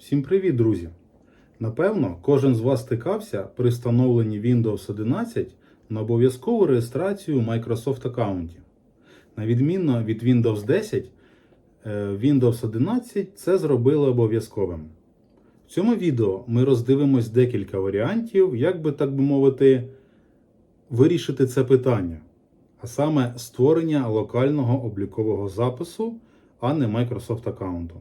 Всім привіт, друзі! Напевно, кожен з вас стикався при встановленні Windows 11 на обов'язкову реєстрацію у Microsoft аккаунті. На відмінно від Windows 10, е, Windows 11 це зробили обов'язковим. В цьому відео ми роздивимось декілька варіантів, як би так би мовити, вирішити це питання, а саме створення локального облікового запису, а не Microsoft аккаунту.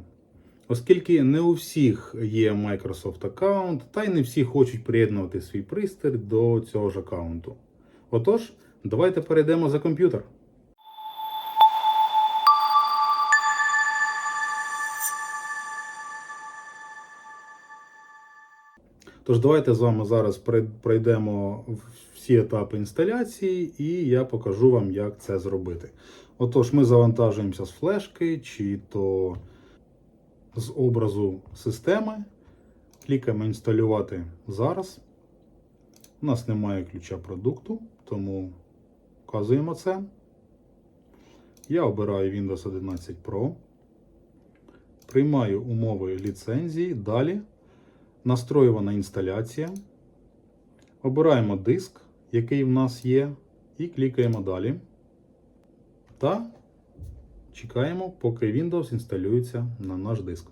Оскільки не у всіх є Microsoft аккаунт, та й не всі хочуть приєднувати свій пристрій до цього ж аккаунту. Отож, давайте перейдемо за комп'ютер. Тож, давайте з вами зараз прой- пройдемо всі етапи інсталяції, і я покажу вам, як це зробити. Отож, ми завантажуємося з флешки чи то з образу системи. Клікаємо інсталювати зараз. У нас немає ключа продукту, тому вказуємо це. Я обираю Windows 11 Pro. Приймаю умови ліцензії. Далі настроювана інсталяція. Обираємо диск, який в нас є, і клікаємо далі. Та чекаємо, поки Windows інсталюється на наш диск.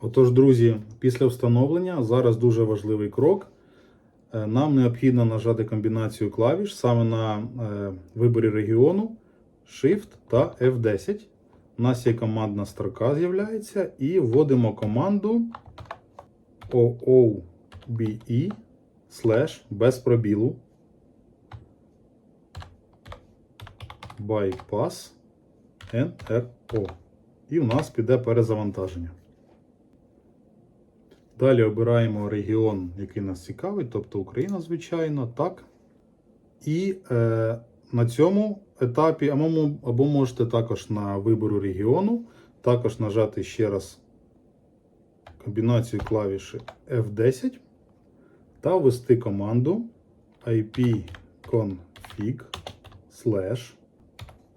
Отож, друзі, після встановлення зараз дуже важливий крок. Е, Нам необхідно нажати комбінацію клавіш саме на е, виборі регіону Shift та F10. У нас є командна строка з'являється, і вводимо команду OOBE слеш без пробілу bypass NRO. І у нас піде перезавантаження. Далі обираємо регіон, який нас цікавить, тобто Україна, звичайно, так. І е, на цьому етапі, або можете також на вибору регіону, також нажати ще раз комбінацію клавіші F10 та ввести команду ipconfig slash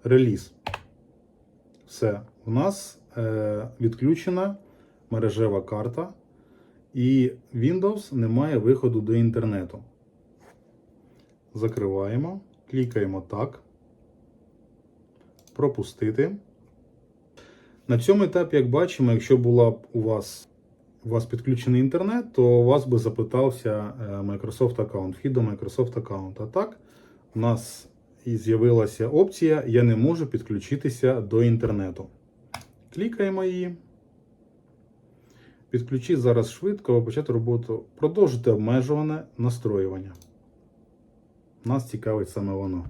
release. Все, у нас е, відключена мережева карта, і Windows не має виходу до інтернету. Закриваємо, клікаємо так. Пропустити. На цьому етапі, як бачимо, якщо була б у вас у вас підключений інтернет, то у вас би запитався е, Microsoft аккаунт, вхід до Microsoft аккаунт. А так, у нас і з'явилася опція Я не можу підключитися до інтернету. Клікаємо її. Підключіть зараз швидко, почати роботу. Продовжити обмежуване настроювання. Нас цікавить саме воно.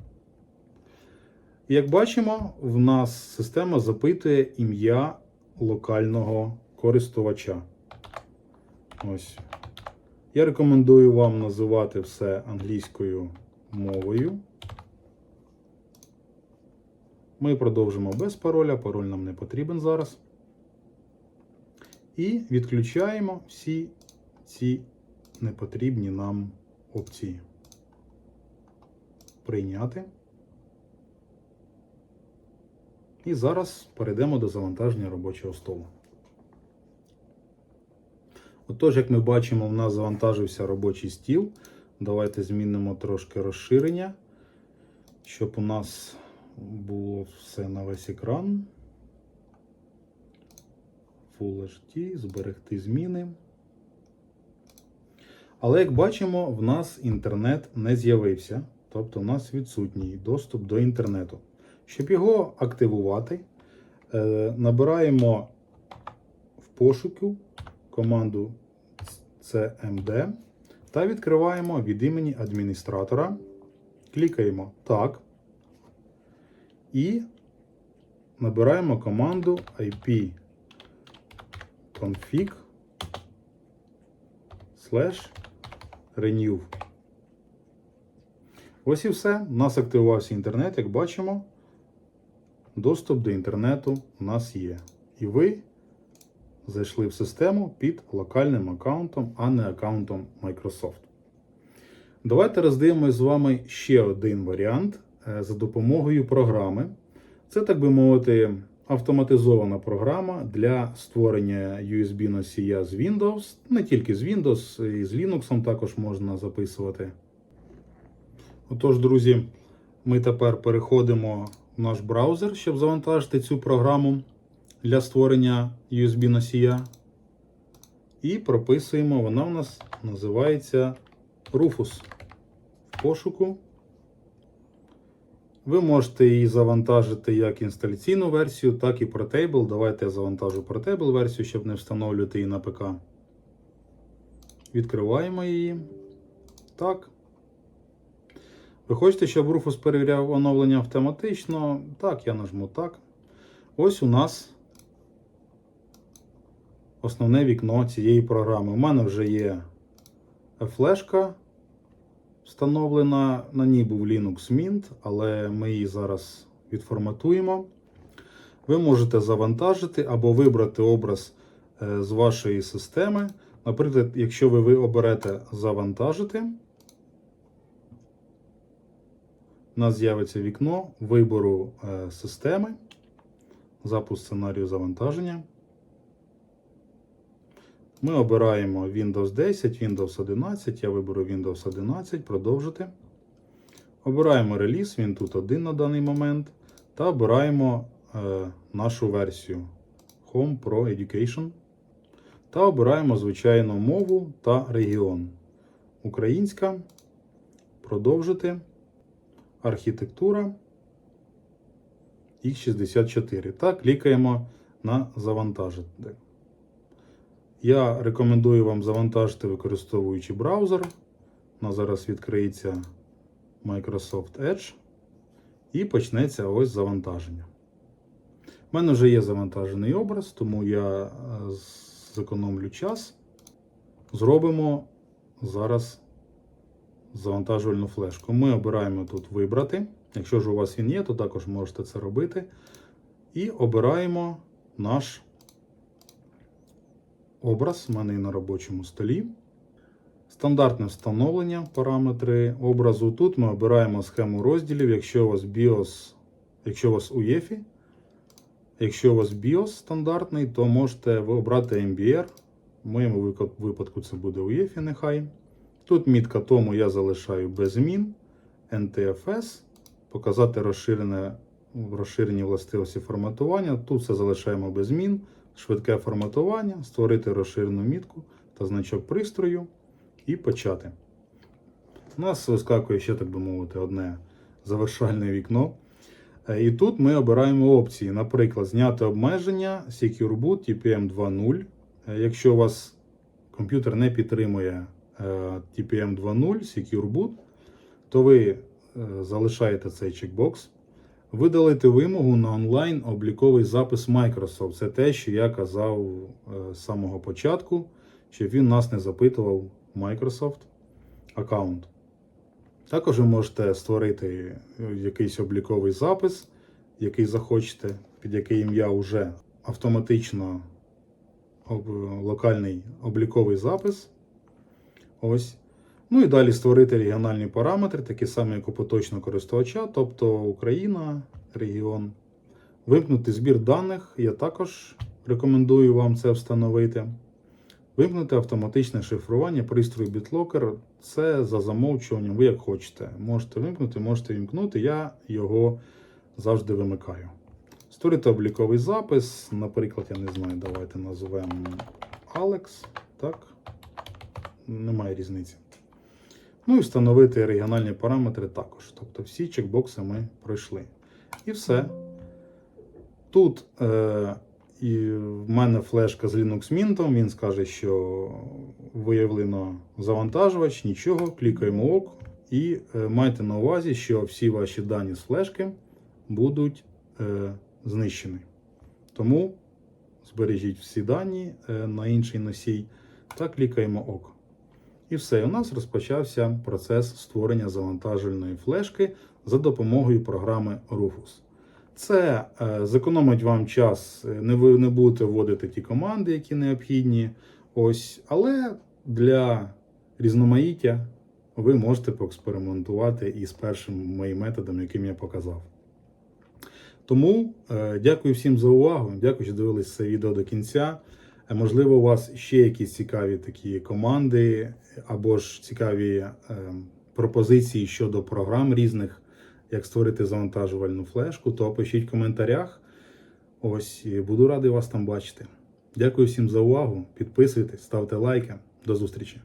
Як бачимо, в нас система запитує ім'я локального користувача. Ось. Я рекомендую вам називати все англійською мовою. Ми продовжимо без пароля, пароль нам не потрібен зараз. І відключаємо всі ці непотрібні нам опції. Прийняти. І зараз перейдемо до завантаження робочого столу. Отож, як ми бачимо, в нас завантажився робочий стіл. Давайте змінимо трошки розширення, щоб у нас було все на весь екран. Full HD, зберегти зміни. Але як бачимо, в нас інтернет не з'явився, тобто у нас відсутній доступ до інтернету. Щоб його активувати, е, набираємо в пошуку команду CMD та відкриваємо від імені адміністратора. Клікаємо Так. І набираємо команду IP config slash renew. Ось і все. У нас активувався інтернет, як бачимо. Доступ до інтернету у нас є. І ви зайшли в систему під локальним аккаунтом, а не аккаунтом Microsoft. Давайте роздивимось з вами ще один варіант е, за допомогою програми. Це, так би мовити, автоматизована програма для створення USB-носія з Windows, не тільки з Windows, і з Linux також можна записувати. Отож, друзі, ми тепер переходимо в наш браузер, щоб завантажити цю програму для створення USB-носія. І прописуємо, вона у нас називається Rufus. В пошуку. Ви можете її завантажити як інсталяційну версію, так і Portable. Давайте я завантажу Portable версію, щоб не встановлювати її на ПК. Відкриваємо її. Так. Ви хочете, щоб Rufus перевіряв оновлення автоматично? Так, я нажму так. Ось у нас основне вікно цієї програми. У мене вже є флешка встановлена. На ній був Linux Mint, але ми її зараз відформатуємо. Ви можете завантажити або вибрати образ е, з вашої системи. Наприклад, якщо ви, оберете завантажити, у нас з'явиться вікно вибору е, системи, запуск сценарію завантаження. Ми обираємо Windows 10, Windows 11. Я виберу Windows 11, продовжити. Обираємо реліз, він тут один на даний момент. Та обираємо е, нашу версію Home Pro Education. Та обираємо звичайну мову та регіон. Українська. Продовжити. Архітектура. X64. Та клікаємо на завантажити. Я рекомендую вам завантажити, використовуючи браузер. У нас зараз відкриється Microsoft Edge і почнеться ось завантаження. У мене вже є завантажений образ, тому я е, зекономлю час. Зробимо зараз завантажувальну флешку. Ми обираємо тут вибрати. Якщо ж у вас він є, то також можете це робити. І обираємо наш образ. У мене на робочому столі. Стандартне встановлення параметри образу. Тут ми обираємо схему розділів, якщо у вас BIOS, якщо у вас UEFI. Якщо у вас BIOS стандартний, то можете ви обрати MBR. В моєму випадку це буде UEFI нехай. Тут мітка тому я залишаю без змін. NTFS. Показати розширене, розширені властивості форматування. Тут все залишаємо без змін. Швидке форматування, створити розширену мітку та значок пристрою і почати. У нас вискакує ще, так би мовити, одне завершальне вікно. Е, І тут ми обираємо опції. Наприклад, зняти обмеження Secure Boot TPM 2.0. Е, Якщо у вас комп'ютер не підтримує е, TPM 2.0 Secure Boot, то ви залишаєте цей чекбокс. Видалити вимогу на онлайн обліковий запис Microsoft. Це те, що я казав з самого початку, щоб він нас не запитував Microsoft аккаунт. Також ви можете створити якийсь обліковий запис, який захочете, під яке ім'я вже автоматично локальний обліковий запис. Ось. Ну і далі створити регіональні параметри, такі самі, як у поточного користувача, тобто Україна, регіон. Вимкнути збір даних. Я також рекомендую вам це встановити. Вимкнути автоматичне шифрування пристрою BitLocker. Це за замовчуванням, ви як хочете. Можете вимкнути, можете вімкнути. Я його завжди вимикаю. Створити обліковий запис. Наприклад, я не знаю, давайте назвемо Alex. Так. Немає різниці. Ну і встановити регіональні параметри також. Тобто всі чекбокси ми пройшли. І все. Тут. Е і в мене флешка з Linux Mint, він скаже, що виявлено завантажувач, нічого, клікаємо ОК. І е, майте на увазі, що всі ваші дані з флешки будуть е, знищені. Тому збережіть всі дані е, на інший носій та клікаємо ОК. І все, у нас розпочався процес створення завантажувальної флешки за допомогою програми Rufus. Це е, зекономить вам час, не ви не будете вводити ті команди, які необхідні. Ось, Але для різноманіття ви можете поекспериментувати із першим моїм методом, яким я показав. Тому е, дякую всім за увагу. Дякую, що дивились це відео до кінця. Е, Можливо, у вас ще якісь цікаві такі команди або ж цікаві е, пропозиції щодо програм різних, як створити завантажувальну флешку, то пишіть в коментарях. Ось буду радий вас там бачити. Дякую всім за увагу. Підписуйтесь, ставте лайки. До зустрічі!